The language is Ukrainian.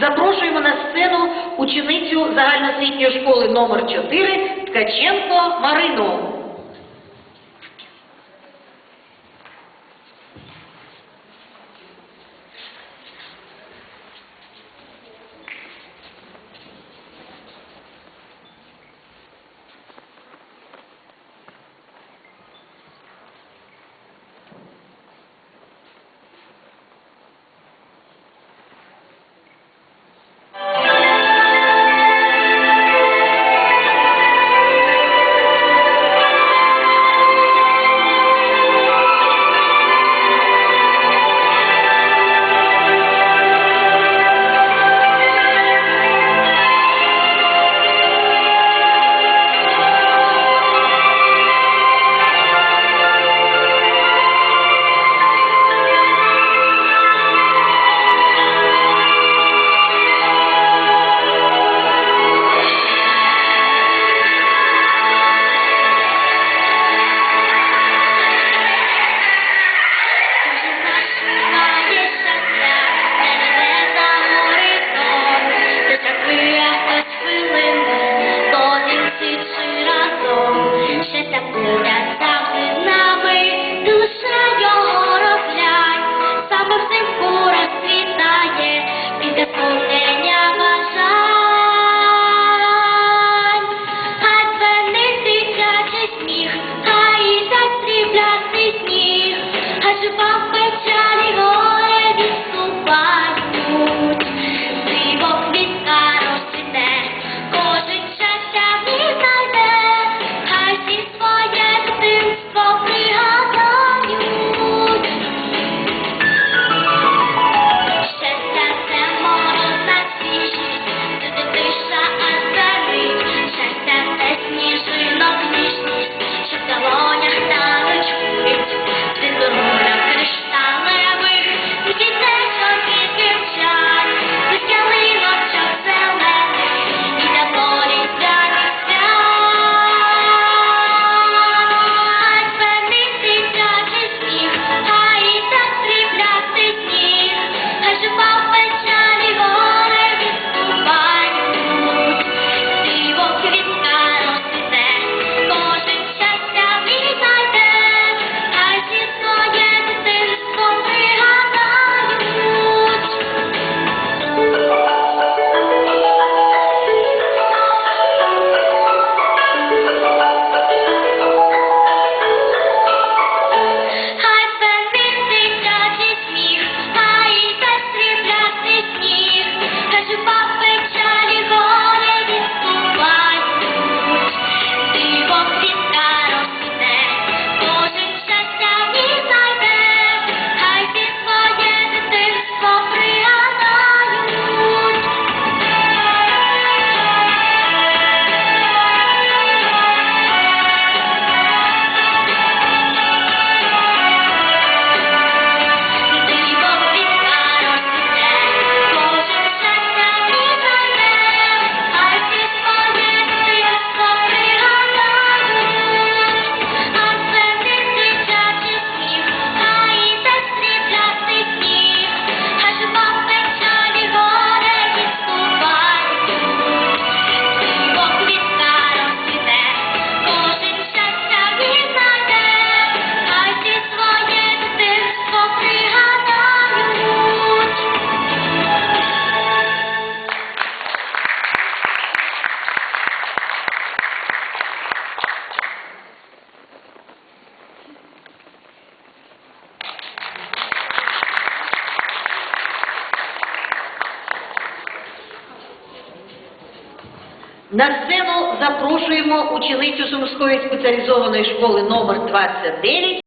Запрошуємо на сцену ученицю загальноосвітньої школи номер 4 Ткаченко Марину. На сцену запрошуємо ученицю Сумської спеціалізованої школи номер 29